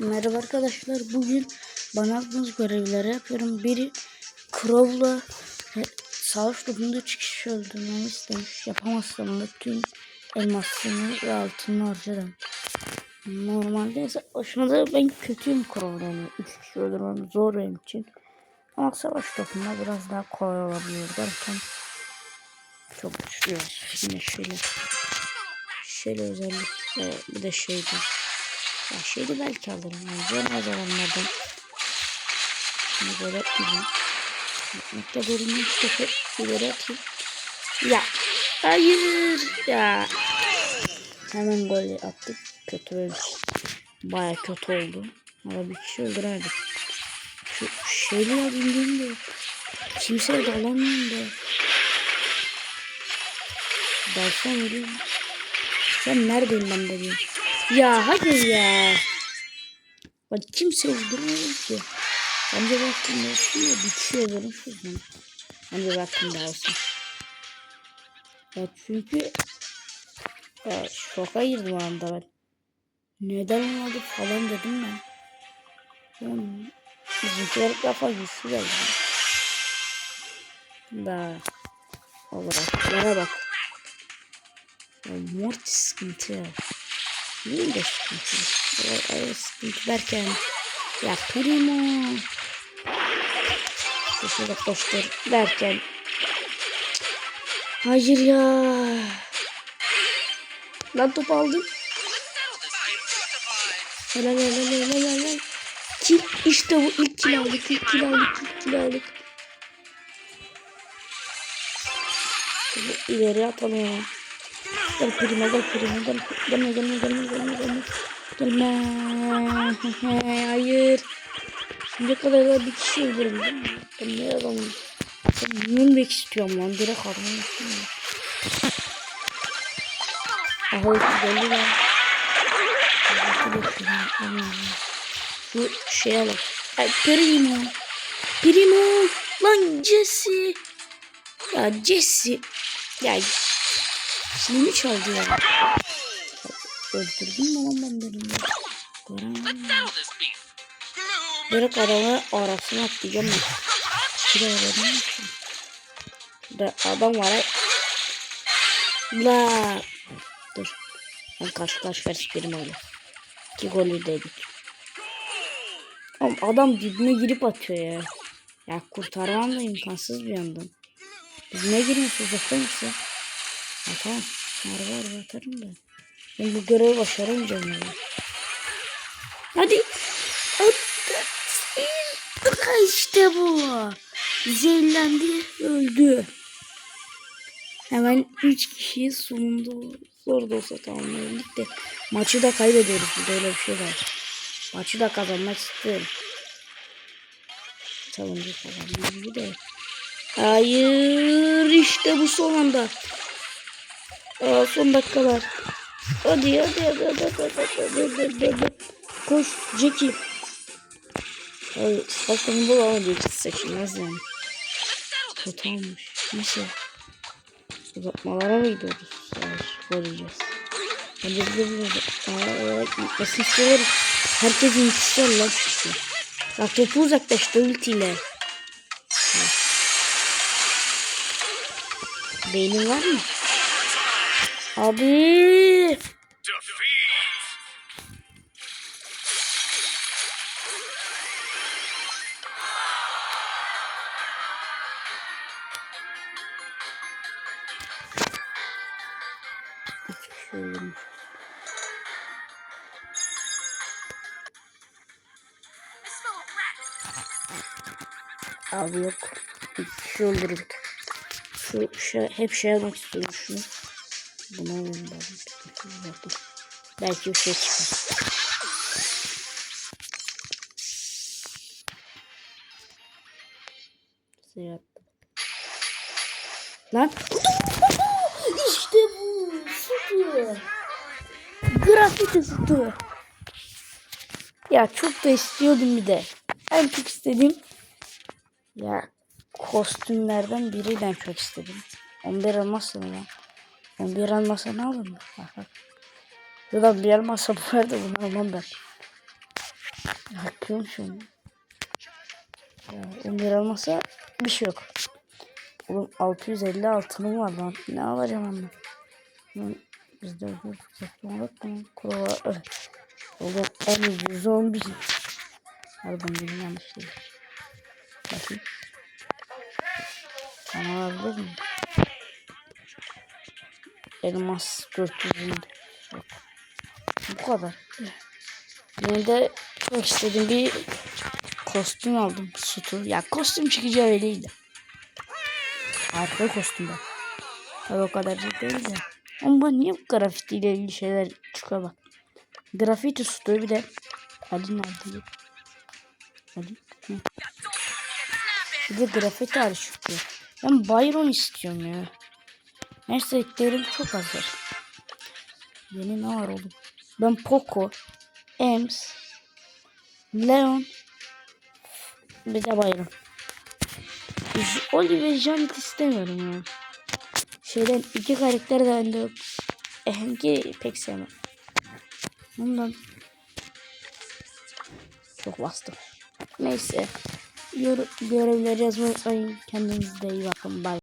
Merhaba arkadaşlar. Bugün bana attığınız görevleri yapıyorum. Biri Crow'la savaş topunda kişi öldürmemi istemiş. Yapamazsam da tüm elmasını ve altını harcarım. Normalde ise aşmada ben kötüyüm Crow'da. Yani üç kişi öldürmem zor benim için. Ama savaş topunda biraz daha kolay olabiliyor derken çok güçlüyoruz. Şimdi şöyle şöyle özellikle bir de şeydir. Ya şeydi belki alırım. Yani zor zamanlardan. Şimdi böyle atmayacağım. Nokta görünmüş topu ileri atayım. Ya. Hayır. Ya. Hemen gol attık. Kötü olmuş. Baya kötü oldu. Ama bir kişi öldüremedik. Şu şeyli ya bildiğim de. Kimseye dalamıyorum da. Dalsam ölüyorum. Sen neredeyim ben de diyeyim. Ya hadi ya. Bak kimse öldürmüyor ki. Bence vaktim olsun ya bir kişi öldürmüş o zaman. Bence vaktim de olsun. Ya çünkü ya şoka girdim anda ben. Neden olmadı falan dedim ben. Yani, bizimkiler defa güçlü geldi. Da olaraklara bak. Ya, Morty sıkıntı ya. Benim de sıkıntı. O, o sıkıntı derken ya primo. Şöyle koştur derken hayır ya. Lan top aldım. Helal helal helal helal kill işte bu ilk kill aldık ilk kill aldık ilk kill aldık. İleri atalım hemen Gel primo gel primo gel. Gelme gelme gelme gelme gelme. Gelme. Hayır. Şimdiye kadar da bir kişi öldürdüm ben ne adamım? Ben Moonbeck istiyorum lan? Direkt harman istiyorum Aha geldi lan. Şu şey alalım Ay primo Primo lan Jesse. Ya Jesse. Ya Kilimi çaldı ya. Öldürdün mü lan ben. Göremedim. Direkt adamı arasına atlayacağım. Şuraya misin? Şurada adam var. La. Dur. Ben karşı karşı karıştırdım öyle. İki golü dedik. Oğlum adam dibine girip atıyor ya. Ya kurtarmam da imkansız bir yandan. Dibine girmiş uzakta mısın? Tamam. Harbi harbi atarım da. Ben bu görevi başaramayacağım ya. Hadi. Attı. İşte bu. Zehirlendi. Öldü. Hemen 3 kişiyi sonunda zor da olsa tamamladık de maçı da kaybediyoruz. Burada öyle bir şey var. Maçı da kazanmak istiyorum. Çalınca kazanmak gibi de. Hayır işte bu son anda. Aa, son dakikalar. Hadi hadi hadi hadi hadi hadi hadi hadi hadi. Koş Jackie. Ay sakın bul ama Jackie seçilmez yani. Kötü olmuş. Neyse. Uzatmalara mı gidiyoruz? Savaş koruyacağız. Hadi de burada. Aa evet gitmesini istiyorum. Herkesin istiyor lan çünkü. Bak topu uzaklaştı ultiyle. Beynin var mı? Abi. Abi yok. Kişi öldürdük. Şu şey, hep şey almak istiyorum şunu. Alayım ben. Belki bir şey çıkar. Şey yaptım. Lan. işte bu. Sütü. Grafiti sütü. Ya çok da istiyordum bir de. En çok istediğim ya kostümlerden biriyle çok istedim. 11 olmazsa mı lan? 11 almasa ne alır mı? Bak bak. Bir elmasa bu verdi bunu almam ben. Hakkım şu an. Ya, 11 almasa bir şey yok. Oğlum 650 altınım var lan. Ne alacağım? Lan Bizde bir mu? Kurala. Oğlum en ucuz zombi. Pardon benim yanlış değil. Bakayım. Sana alabilir miyim? Elmas 400 Yok. Bu kadar. Ben de çok istediğim bir kostüm aldım. Sütü. Ya kostüm çıkacağı öyleydi. Harika kostüm ben. Tabii o kadar da değil de. Ama niye bu grafitiyle ilgili şeyler çıkıyor bak. Grafiti sütü bir de. Ali nerede? Ali. Bir de grafiti çıkıyor. Ben Byron istiyorum ya. Neyse eklerim çok hazır. Yeni ne var oğlum? Ben Poco, Ems, Leon, bir de. J- Oli ve Janet istemiyorum ya. Şeyden iki karakter de bende yok. Ehenki pek sevmem. Bundan çok bastım. Neyse. Yor görevleri yazmayı unutmayın. Kendinize iyi bakın. Bye.